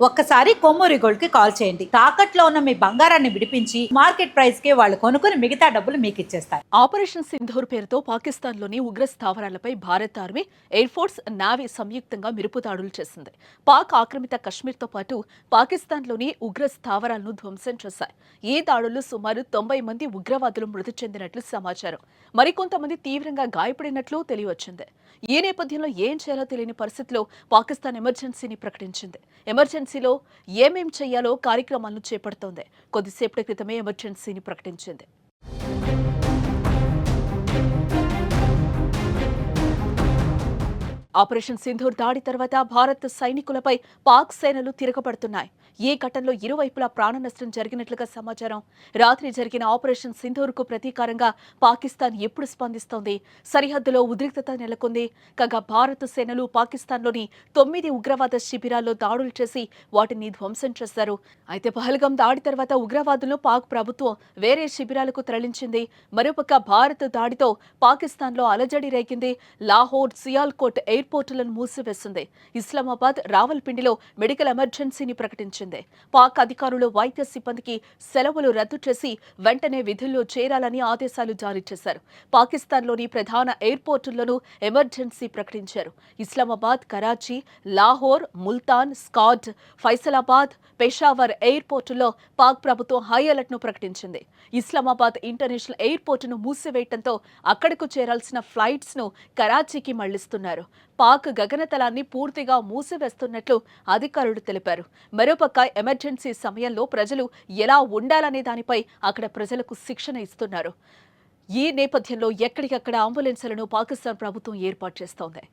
ఒక్కసారి కొమ్మూరి గోల్డ్కి కాల్ చేయండి. తాకట్లో ఉన్న మీ బంగారాన్ని విడిపించి మార్కెట్ ప్రైస్కి వాళ్ళు కొనుక్కుని మిగతా డబ్బులు మీకు ఇచ్చేస్తారు. ఆపరేషన్ సింధూర్ పేరుతో పాకిస్తాన్లోని ఉగ్ర స్థావరాలపై Bharat army air force navy సంయుక్తంగా మిరుపు దాడులు చేసింది. పాక్ ఆక్రమిత కశ్మీర్తో పాటు పాకిస్తాన్లోని ఉగ్ర స్థావరాలను ధ్వంసం చేశాయి. ఈ దాడుల్లో సుమారు తొంభై మంది ఉగ్రవాదులు మృతి చెందినట్లు సమాచారం. మరికొంతమంది తీవ్రంగా గాయపడినట్లు తెలియవచ్చింది ఈ నేపథ్యంలో ఏం చేయాలో తెలియని పరిస్థితిలో పాకిస్తాన్ ఎమర్జెన్సీని ప్రకటించింది. ఎమర్జెన్సీ ఎమర్జెన్సీలో ఏమేం చేయాలో కార్యక్రమాలను చేపడుతోంది. కొద్దిసేపటి క్రితమే ఎమర్జెన్సీని ప్రకటించింది. ఆపరేషన్ సింధూర్ దాడి తర్వాత భారత్ సైనికులపై పాక్ సేనలు తిరగబడుతున్నాయి. ఈ ఘటనలో ఇరువైపులా ప్రాణ నష్టం జరిగినట్లుగా సమాచారం? రాత్రి జరిగిన ఆపరేషన్ సింధూర్కు ప్రతీకారంగా పాకిస్తాన్ ఎప్పుడు స్పందిస్తోంది? సరిహద్దులో ఉద్రిక్తత నెలకొంది. కాగా భారత సేనలు పాకిస్తాన్లోని తొమ్మిది ఉగ్రవాద శిబిరాల్లో దాడులు చేసి వాటిని ధ్వంసం చేశారు. అయితే పహల్గం దాడి తర్వాత ఉగ్రవాదులను పాక్ ప్రభుత్వం వేరే శిబిరాలకు తరలించింది. మరోపక్క భారత్ దాడితో పాకిస్తాన్లో అలజడి రేగింది. లాహోర్ సియాల్కోట్ ఎయిర్పోర్టులను మూసివేసింది. ఇస్లామాబాద్ రావల్పిండిలో మెడికల్ ఎమర్జెన్సీని ప్రకటించింది. పాక్ అధికారులు వైద్య సిబ్బందికి సెలవులు రద్దు చేసి వెంటనే విధుల్లో చేరాలని ఆదేశాలు జారీ చేశారు. పాకిస్తాన్లోని ప్రధాన ఎయిర్పోర్టుల్లోనూ ఎమర్జెన్సీ ప్రకటించారు. ఇస్లామాబాద్ కరాచీ లాహోర్ ముల్తాన్ స్కాడ్ ఫైసలాబాద్ పెషావర్ ఎయిర్పోర్టుల్లో పాక్ ప్రభుత్వం హై ను ప్రకటించింది. ఇస్లామాబాద్ ఇంటర్నేషనల్ ఎయిర్పోర్టును మూసివేయటంతో అక్కడకు చేరాల్సిన ఫ్లైట్స్ను కరాచీకి మళ్ళిస్తున్నారు. పాక్ గగనతలాన్ని పూర్తిగా మూసివేస్తున్నట్లు అధికారులు తెలిపారు. మరోపక్క ఎమర్జెన్సీ సమయంలో ప్రజలు ఎలా ఉండాలనే దానిపై అక్కడ ప్రజలకు శిక్షణ ఇస్తున్నారు. ఈ నేపథ్యంలో ఎక్కడికక్కడ అంబులెన్సులను పాకిస్తాన్ ప్రభుత్వం ఏర్పాటు చేస్తోంది.